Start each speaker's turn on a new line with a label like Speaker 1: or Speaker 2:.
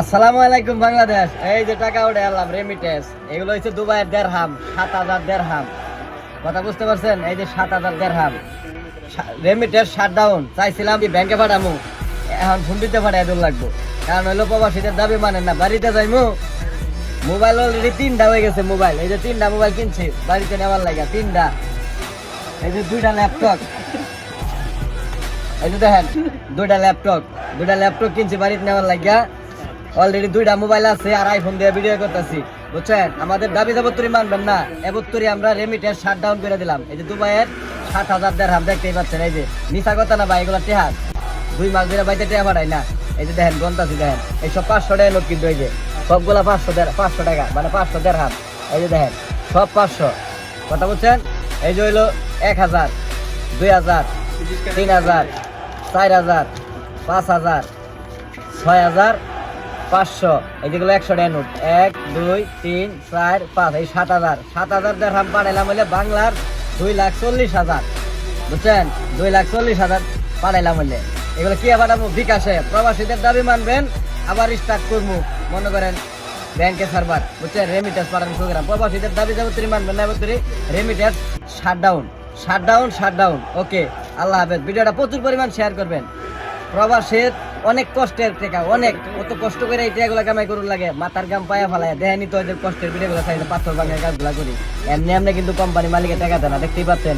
Speaker 1: আসসালামু আলাইকুম বাংলাদেশ। এই যে টাকা উঠে আনলাম রেমিটেন্স এগুলো হচ্ছে দুবাইয়ের দেড়হাম, সাত হাজার দেড়হাম। কথা বুঝতে পারছেন? এই যে সাত হাজার দেড়হাম। রেমিটেন্স শাট ডাউন চাইছিলাম কি ব্যাংকে পাঠামু? এখন ফোন দিতে পাঠাই দূর লাগবো। কারণ হইল প্রবাসীদের দাবি মানেন না, বাড়িতে যাইমু। মোবাইল অলরেডি তিনটা হয়ে গেছে মোবাইল। এই যে তিনটা মোবাইল কিনছি, বাড়িতে নেওয়ার লাগে, তিনটা। এই যে দুইটা ল্যাপটপ এই যে দেখেন, দুইটা ল্যাপটপ দুইটা ল্যাপটপ কিনছি, বাড়িতে নেওয়ার লাগিয়া অলরেডি দুইটা মোবাইল আছে আর আইফোন দিয়ে ভিডিও করতেছি। বুঝছেন? আমাদের দাবি দাবত্তরি মানবেন না। এবত্তরি আমরা রেমিটেন্স শাট ডাউন করে দিলাম। এই যে দুবাইয়ের সাত হাজার দেড় হাম দেখতেই পাচ্ছেন, এই যে মিশা কথা না ভাই, এগুলো টেহার। দুই মাস ধরে বাইতে টেহা পাঠাই না। এই যে দেখেন গন্তাছি দেখেন। এই সব পাঁচশো টাকা নোট কিন্তু এই যে সবগুলা পাঁচশো দেড় পাঁচশো টাকা মানে পাঁচশো দেড় হাম এই যে দেখেন, সব পাঁচশো। কথা বলছেন এই যে হইল এক হাজার, দুই হাজার, তিন হাজার, চার হাজার, পাঁচ হাজার, ছয় হাজার পাঁচশো। এই যেগুলো একশো টাকা নোট। এক, দুই, তিন, চার, পাঁচ, এই সাত হাজার। সাত হাজার দেড়হাম পাঠাইলাম হইলে বাংলার দুই লাখ চল্লিশ হাজার। বুঝছেন? দুই লাখ চল্লিশ হাজার পাঠাইলাম হইলে। এগুলো কি পাঠাবো? বিকাশে। প্রবাসীদের দাবি মানবেন, আবার স্টার্ট করব। মনে করেন ব্যাংকে সার্ভার বুঝছেন? রেমিটেন্স পাঠানোর প্রোগ্রাম প্রবাসীদের দাবি যাবতীয় মানবেন না এবছরই remittance shut down shut down shut down okay আল্লাহ হাফেজ। ভিডিওটা প্রচুর পরিমাণ শেয়ার করবেন। প্রবাসের অনেক কষ্টের টেকা, অনেক। কত কষ্ট করে এই টাকাগুলো কামাই করুন লাগে। মাথার গাম পায়া ফেলায়। দেহ তো এদের কষ্টের ভিডিওগুলো চাইছে পাথর ভাঙার কাজগুলো করি। এমনি এমনি কিন্তু কোম্পানি মালিকের টাকা দেয় না, দেখতেই পাচ্ছেন।